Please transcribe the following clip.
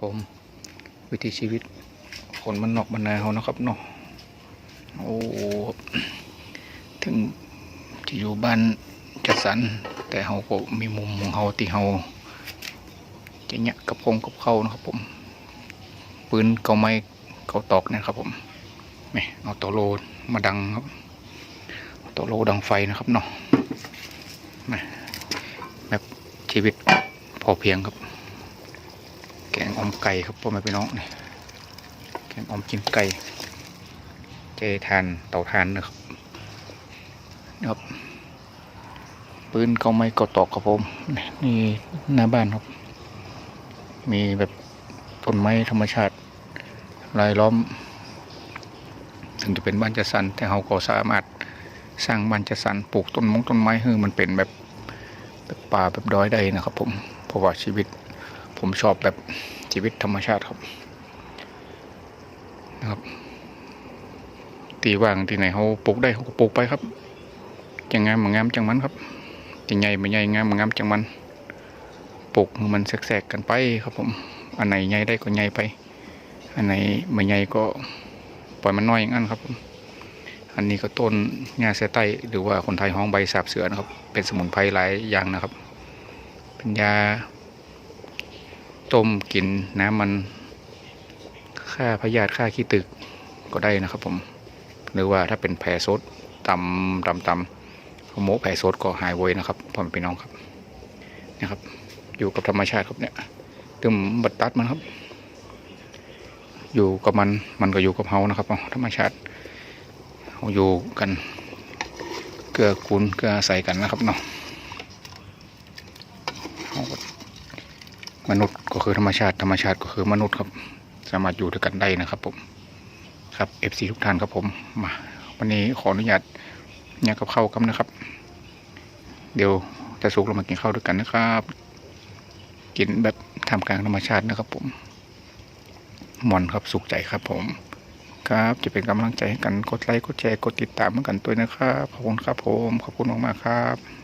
ผม วิถีชีวิตคนมันนอกมันนาเขานะครับเนาะโอ้ถึงที่อยู่บ้านจัดสรรแต่เขาก็มีมุมของเขาที่เขาจะเนี่ยกับพงกับเขานะครับผมปืนเกาไม้เกาตอกเนะครับผมแหม่เอาตัวโลมาดังครับตัวโลดังไฟนะครับเนาะแบบชีวิตพอเพียงครับ แกงอมไก่ครับพ่อแม่พี่น้องนี่แกงอมกินไก่เจทานเต่าทานนะครับครับปืนเกาไม้เกาตอกครับผมนี่หน้าบ้านครับ มีแบบต้นไม้ธรรมชาติรายล้อม ถึงจะเป็นบ้านจัดสรรแต่เราก็สามารถสร้างบ้านจัดสรรปลูกต้นมงต้นไม้ให้มันเป็นแบบแบบป่าแบบดอยได้นะครับผมเพราะว่าชีวิต ผมชอบแบบชีวิตธรรมชาติครับนะครับตีว่างที่ไหนเขาปลูกได้เขาก็ปลูกไปครับจังงามมันงามจังมันครับจังใหญ่มันใหญ่งามมันงามจังมันปลูกมันแสกๆกันไปครับผมอันไหนใหญ่ได้ก็ใหญ่ไป อันไหนไม่ใหญ่ก็ปล่อยมันน้อยอย่างนั้นครับผมอันนี้ก็ต้นหญ้าเสไต้หรือว่าคนไทยห้องใบสาบเสือนะครับ เป็นสมุนไพรหลายอย่างนะครับ เป็นยา ต้มกินน้ำมันฆ่าพยาธิฆ่าขี้ตึกก็ได้นะครับผม หรือว่าถ้าเป็นแผลซดตำตำตำโมแผลซดก็หายไวนะครับพ่อแม่พี่น้องครับนะครับ อยู่กับธรรมชาติครับเนี่ยตึมบัดตัดมันครับ อยู่กับมันมันก็อยู่กับเฮานะครับธรรมชาติเราอยู่กัน เกื้อกูลเกื้ออาศัยกันนะครับเนาะเราก็ มนุษย์ก็คือธรรมชาติธรรมชาติก็คือมนุษย์ครับ สามารถอยู่ด้วยกันได้นะครับผมครับ FC ทุกท่านครับผมมาวันนี้ขออนุญาตเนี่ยกับข้าวกันนะครับ เดี๋ยวจะสุกเรามากินข้าวด้วยกันนะครับ กินแบบทำกลางธรรมชาตินะครับ ผมหมอนครับสุขใจครับผม ครับจะเป็นกำลังใจให้กันกดไลค์กดแชร์กดติดตามเหมือนกันด้วยนะครับขอบคุณครับผมขอบคุณมากๆครับ